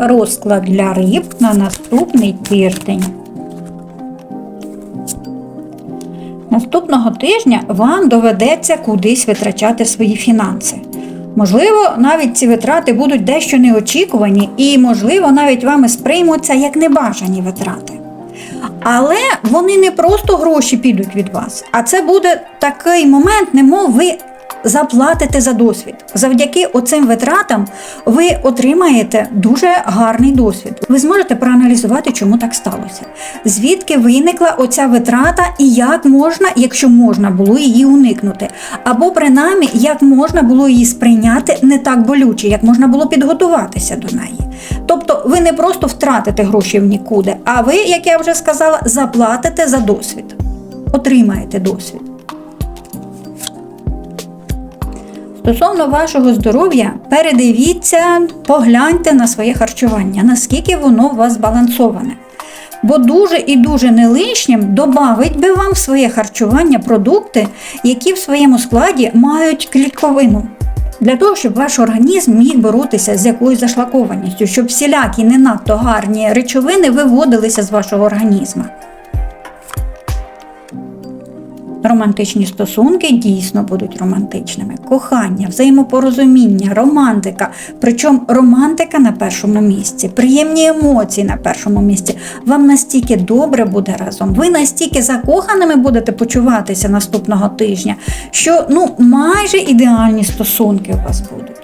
розклад для риб на наступний тиждень. Наступного тижня вам доведеться кудись витрачати свої фінанси. Можливо, навіть ці витрати будуть дещо неочікувані, і, можливо, навіть вами сприймуться як небажані витрати. Але вони не просто гроші підуть від вас, а це буде такий момент, немов ви заплатите за досвід. Завдяки оцим витратам ви отримаєте дуже гарний досвід. Ви зможете проаналізувати, чому так сталося, звідки виникла оця витрата і як можна, якщо можна було її уникнути, або принаймні як можна було її сприйняти не так болюче, як можна було підготуватися до неї. Тобто ви не просто втратите гроші в нікуди, а ви, як я вже сказала, заплатите за досвід, отримаєте досвід. Стосовно вашого здоров'я, передивіться, погляньте на своє харчування, наскільки воно у вас збалансоване. Бо дуже і дуже не лишнім добавить би вам в своє харчування продукти, які в своєму складі мають клітковину. Для того, щоб ваш організм міг боротися з якоюсь зашлакованістю, щоб всілякі не надто гарні речовини виводилися з вашого організму. Романтичні стосунки дійсно будуть романтичними. Кохання, взаємопорозуміння, романтика. Причому романтика на першому місці, приємні емоції на першому місці. Вам настільки добре буде разом, ви настільки закоханими будете почуватися наступного тижня, що ну майже ідеальні стосунки у вас будуть.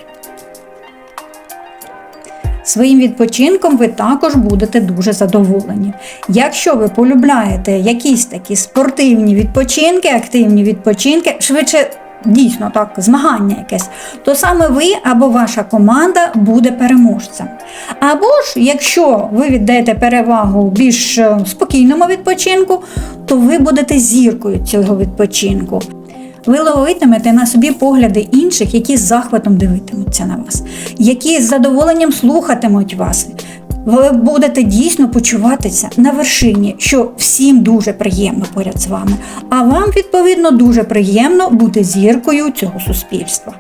Своїм відпочинком ви також будете дуже задоволені. Якщо ви полюбляєте якісь такі спортивні відпочинки, активні відпочинки, швидше дійсно так, змагання якесь, то саме ви або ваша команда буде переможцем. Або ж, якщо ви віддаєте перевагу більш е, спокійному відпочинку, то ви будете зіркою цього відпочинку. Ви ловитимете на собі погляди інших, які з захватом дивитимуться на вас, які з задоволенням слухатимуть вас. Ви будете дійсно почуватися на вершині, що всім дуже приємно поряд з вами, а вам, відповідно, дуже приємно бути зіркою цього суспільства.